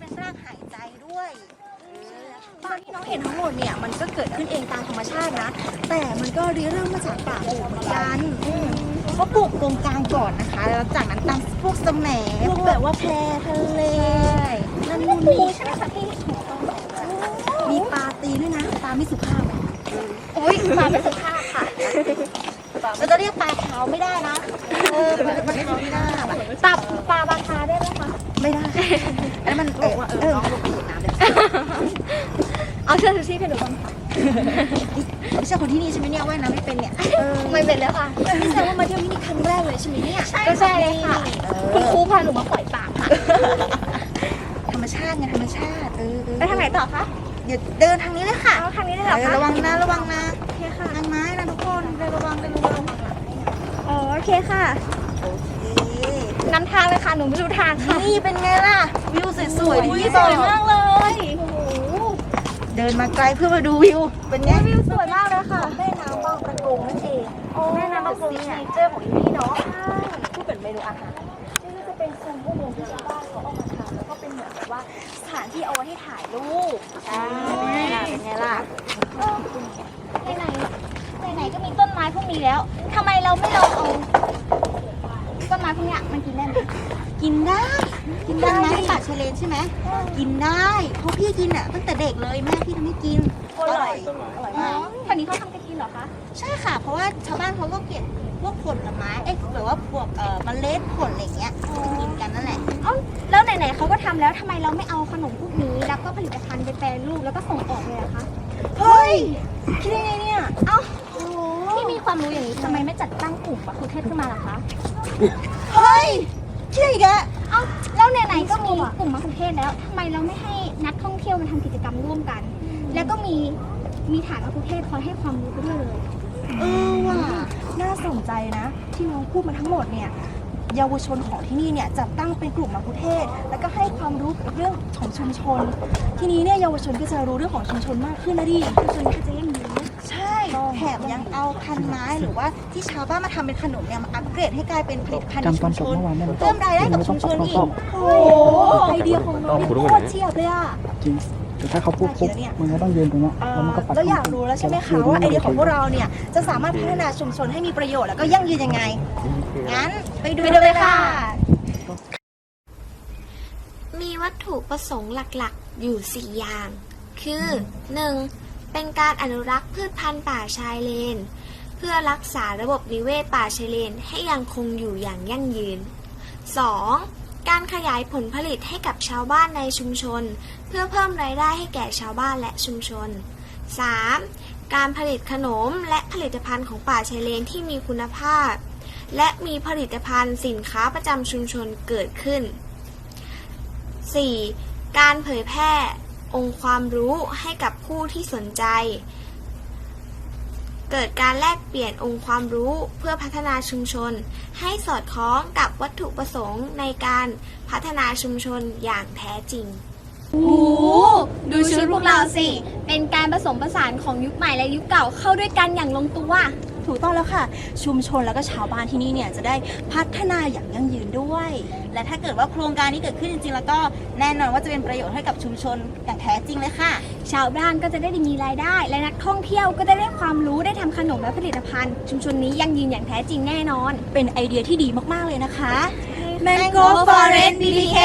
หละก็เป็นรากหายใจด้วยบ้านที่น้องเห็นทั้งหมดเนี่ยมันก็เกิดขึ้นเองตามธรรมชาตินะ แต่มันก็ริเริ่มมาจากป่าโอ่งเหมือนกันเขาปลูกตรงกลางก่อนนะคะ แล้วจากนั้นตามพวกสมแหมพวกแบบว่าแพทะเลนั่นนู่นนี่ใช่ไหมคะพี่มีปลาตีด้วยนะปลาไม่สุภาพอะอุ้ยปลาเป็นสุภาพค่ะเราจะเรียกปลาขาวไม่ได้นะเออปลาขาวไม่ได้ตับปลาบาคาได้ไหมคะ ไม่ได้ อันนั้นมันเออเออน้องลงไปอยู่น้ำเลยเอาเชือกชูชีพให้หนูก่อนไม่ใช่คนที่นี่ใช่ไหมเนี่ยว่ายน้ำไม่เป็นเนี่ยเออไม่เป็นแล้วค่ะนี่แสดงว่ามาเที่ยวที่นี่ครั้งแรกเลยใช่ไหมเนี่ยก็ใช่เลยค่ะคุณครูพาหนูมาปล่อยปลาค่ะธรรมชาติไงธรรมชาติเออเออไปทางไหนต่อคะเดี๋ยวเดินทางนี้เลยค่ะเอาทางนี้ได้เหรอเออคะระวังนะระวังนะโอเคค่ะทางไม้นะทุกคนเดินระวังเดินระวังอ๋อโอเคค่ะโอเค นำทางเลยค่ะ หนูไม่รู้ทางค่ะ นี่เป็นไงล่ะ วิวสวยๆที่พี่สบอวยกมากเลยโอ้โหเดินมาไกลเพื่อมาดูวิว เป็นไงวิวสวยมากเลยค่ะ แม่น้ำบางประกงนั่นเองแม่น้ำบางประกงซิกเนเจอร์ของที่นี่เนาะใช่ที่เป็นเมนูอาหารนี่ก็จะเป็นโซนพวกเมืองที่ชาวบ้านเขาเอามาทำแล้วก็เป็นเหมือนแบบว่าสถานที่เอาไว้ให้ถ่ายรูปอ่าเป็นไงล่ะในไหนในไหนๆก็มีต้นไม้พวกนี้แล้วทำไมเราไม่ลองเอาต้น ไม้พวกเนี้ยมันกินได้ไหมกินได้ กินได้ไหมป่าชายเลนใช่ไหมกินได้เพราะพี่กินอะตั้งแต่เด็กเลยแม่พี่ทำให้กินอร่อยอร่อยมากแถวนี้เขาทำกันกินเหรอคะใช่ค่ะ เพราะว่าชาวบ้านเขาก็เก็บพวกผลไม้เอ้ยแบบว่าพวกเอ่อเมล็ดผลอะไรเงี้ยไปกินกันนั่นแหละเอ้าแล้วไหนๆเขาก็ทำแล้วทำไมเราไม่เอาขนมพวกนี้ แล้วก็ผลิตภัณฑ์ไปแปรรูปแล้วก็ส่งออกเลยอะคะเฮ้ยคิดได้ไงเนี่ยเอ้าพี่มี ความรู้อย่างนี้ทำไมไม่จัดตั้งกลุ่มปักคุเทศขึ้นมาล่ะคะ เฮ้ยเชื่ออีกอะเอ้าแล้วไหนๆก็มีกลุ่มมักคุเทศแล้วทำไมเราไม่ให้นักท่องเที่ยวมาทำกิจกรรมร่วมกัน แล้วก็มีมีฐานมักคุเทศคอยให้ความรู้ไปด้วยเลย เออว่ะน่าสนใจนะ ที่น้องพูดมาทั้งหมดเนี่ย เยาวชนของที่นี่เนี่ยจัดตั้งเป็นกลุ่มมังคุเทศก์แล้วก็ให้ความรู้เกี่ยวกับเรื่องของชุมชน ทีนี้เนี่ยเยาวชนก็จะรู้เรื่องของชุมชนมากขึ้นนะดิชุมชนก็จะยั่งยืนใช่แถมยังเอาพันไม้หรือว่าที่ชาวบ้านมาทำเป็นขนมเนี่ยมาอัปเกรดให้กลายเป็นผลิตภัณฑ์ในชุมชนเพิ่มรายได้กับชุมชนอีกโอ้โหไอเดียของน้องนี่โคตรเฉียบเลยอะจริง แต่ถ้าเขาพูดปุ๊บมันก็ต้องยืนตรงเนี้ยเอ่แล้วมันก็ปัดอแล้วอยากรู้แล้วใช่ไหมคะว่าไอเดียของพวกเราเนี่ยจะสามารถพัฒนาชุมชนให้มีประโยชน์แล้วก็ยั่งยืนยังไง งั้นไปดูไปดูเลยค่ะ มีวัตถุประสงค์หลักๆ อยู่ 4 อย่าง คือ 1. เป็นการอนุรักษ์พืชพันธุ์ป่าชายเลน เพื่อรักษาระบบนิเวศป่าชายเลนให้ยังคงอยู่อย่างยั่งยืน 2. การขยายผลผลิตให้กับชาวบ้านในชุมชน เพื่อเพิ่มรายได้ให้แก่ชาวบ้านและชุมชน 3. การผลิตขนมและผลิตภัณฑ์ของป่าชายเลนที่มีคุณภาพ และมีผลิตภัณฑ์สินค้าประจำชุมชนเกิดขึ้น 4. การเผยแพร่องค์ความรู้ให้กับผู้ที่สนใจ เกิดการแลกเปลี่ยนองค์ความรู้เพื่อพัฒนาชุมชน ให้สอดคล้องกับวัตถุประสงค์ในการพัฒนาชุมชนอย่างแท้จริงโอ้ดูชุดพวกเราสิ เป็นการผสมผสานของยุคใหม่และยุคเก่าเข้าด้วยกันอย่างลงตัว ถูกต้องแล้วค่ะ ชุมชนแล้วก็ชาวบ้านที่นี่เนี่ยจะได้พัฒนาอย่างยั่งยืนด้วย และถ้าเกิดว่าโครงการนี้เกิดขึ้นจริงๆ แล้วก็แน่นอนว่าจะเป็นประโยชน์ให้กับชุมชนอย่างแท้จริงเลยค่ะ ชาวบ้านก็จะได้มีรายได้ และนักท่องเที่ยวก็จะได้ความรู้ได้ทำขนมและผลิตภัณฑ์ ชุมชนนี้ยั่งยืนอย่างแท้จริงแน่นอน เป็นไอเดียที่ดีมากๆเลยนะคะ Mango Forest BBK